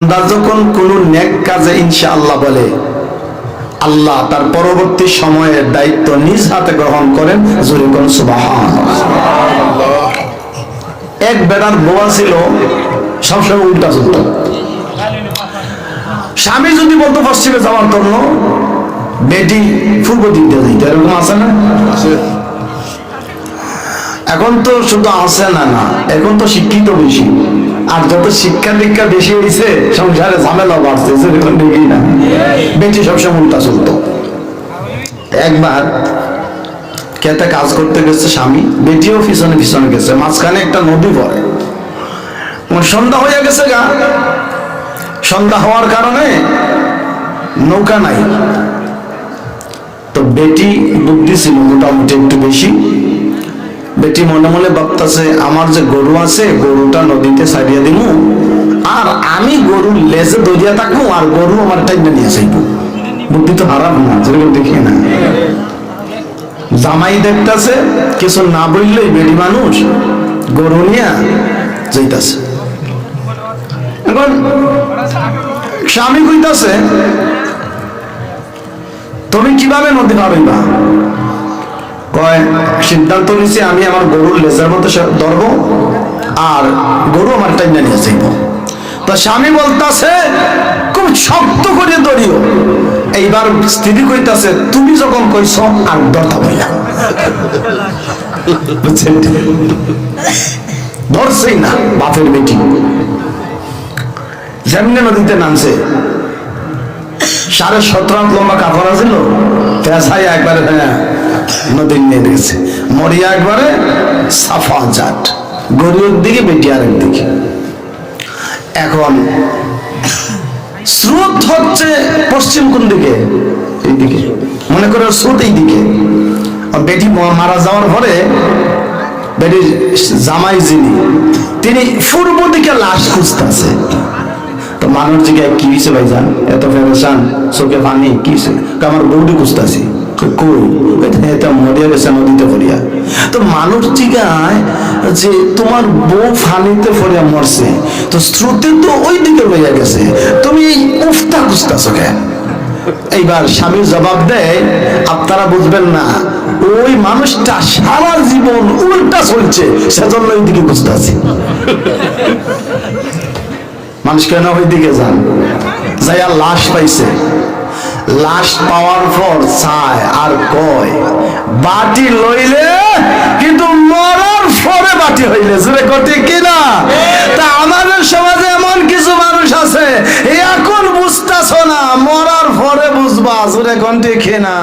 বান্দা যখন কোন নেক কাজে ইনশাআল্লাহ বলে আল্লাহ তার পরবর্তী সময়ের দায়িত্ব নিজ হাতে গ্রহণ করেন জোরে কোন এক বেড়ার বোয়া ছিল সবসময় উল্টা চলত। স্বামী যদি বলতো পশ্চিমে যাওয়ার জন্য বেটি পূর্ব দিক দিয়ে যাইতে এরকম আছে না? এখন তো শুধু আছে না না এখন তো শিক্ষিত বেশি। আর যত শিক্ষা দীক্ষা বেশি হয়েছে সংসারে ঝামেলা বাড়ছে যেরকম দেখি না। বেটি সবসময় উল্টা চলতো। একবার খেতে কাজ করতে গেছে স্বামী, বেটিও পিছনে পিছনে গেছে, মাঝখানে একটা নদী পড়ে। সন্ধ্যা হয়ে গেছে গা। সন্ধ্যা হওয়ার কারণে নৌকা নাই। তো বেটি বুদ্ধি ছিল মোটামুটি একটু বেশি। বেটি মনে মনে ভাবতেছে, আমার যে গরু আছে, গরুটা নদীতে ছাড়িয়ে দিব আর আমি গরুর লেজে দরিয়া থাকব, আর গরু আমার টাইমে নিয়ে যাইব। বুদ্ধি তো হারাম না, যেরকম দেখি না। জামাই দেখতেছে, কিছু না বললেই বেটি মানুষ গরু নিয়ে যাইতাছে। এখন স্বামী কইতাছে, তুমি কীভাবে নদী পাবেবা কয় সিদ্ধান্ত নিছি আমি আমার গরুর লেজার মতো ধরবো আর গরু আমার টাইনা নিয়ে যাইব। তো স্বামী বলতাছে, খুব শক্ত করে দড়িও এইবার স্ত্রী কইতাছে, তুমি যখন কইছ আর ধরতা বুঝছেন? ধরছেই না, বাপের বেটি। যেমনি নদীতে নামছে, সাড়ে সতেরো লম্বা কাপড় আছিল পেঁচাই একবারে হ্যাঁ নদীর নিয়ে গেছে। মরিয়া একবারে সাফা জাট গরিবের দিকে বেটি আরেক দিকে। এখন স্রোত হচ্ছে পশ্চিম কোন দিকে? এইদিকে। মনে করো স্রোত এই দিকে বেটি মারা যাওয়ার পরে বেটির জামাই যিনি, তিনি পূর্ব দিকে লাশ খুঁজতেছে। তো মানুষ জিজ্ঞাসা, কি হয়েছে ভাইজান? এত ফেরেশান, চোখে পানি, কি আমার বউটি খুঁজতেছি। কই এটা মরিয়া গেছে নদীতে তো মানুষ যে তোমার বউ ফানিতে মরছে। তো তো ওই দিকে লইয়া গেছে। তুমি উফতা কেন? এইবার জবাব দেয়, আপনারা বুঝবেন না, ওই মানুষটা সারা জীবন উল্টা চলছে, সেজন্য ওই দিকে বুঝতে আছি মানুষ কেন ওই দিকে যান? যাইয়া লাশ পাইছে। লাশ পাওয়ার পর চায় আর কয়, বাটি লইলে কিন্তু মরার পরে বাটি হইলে জুড়ে কটি কিনা তা আমাদের সমাজে এমন কিছু মানুষ আছে এখন বুঝতেছ না, মরার পরে বুঝবা জুড়ে কন্টি কিনা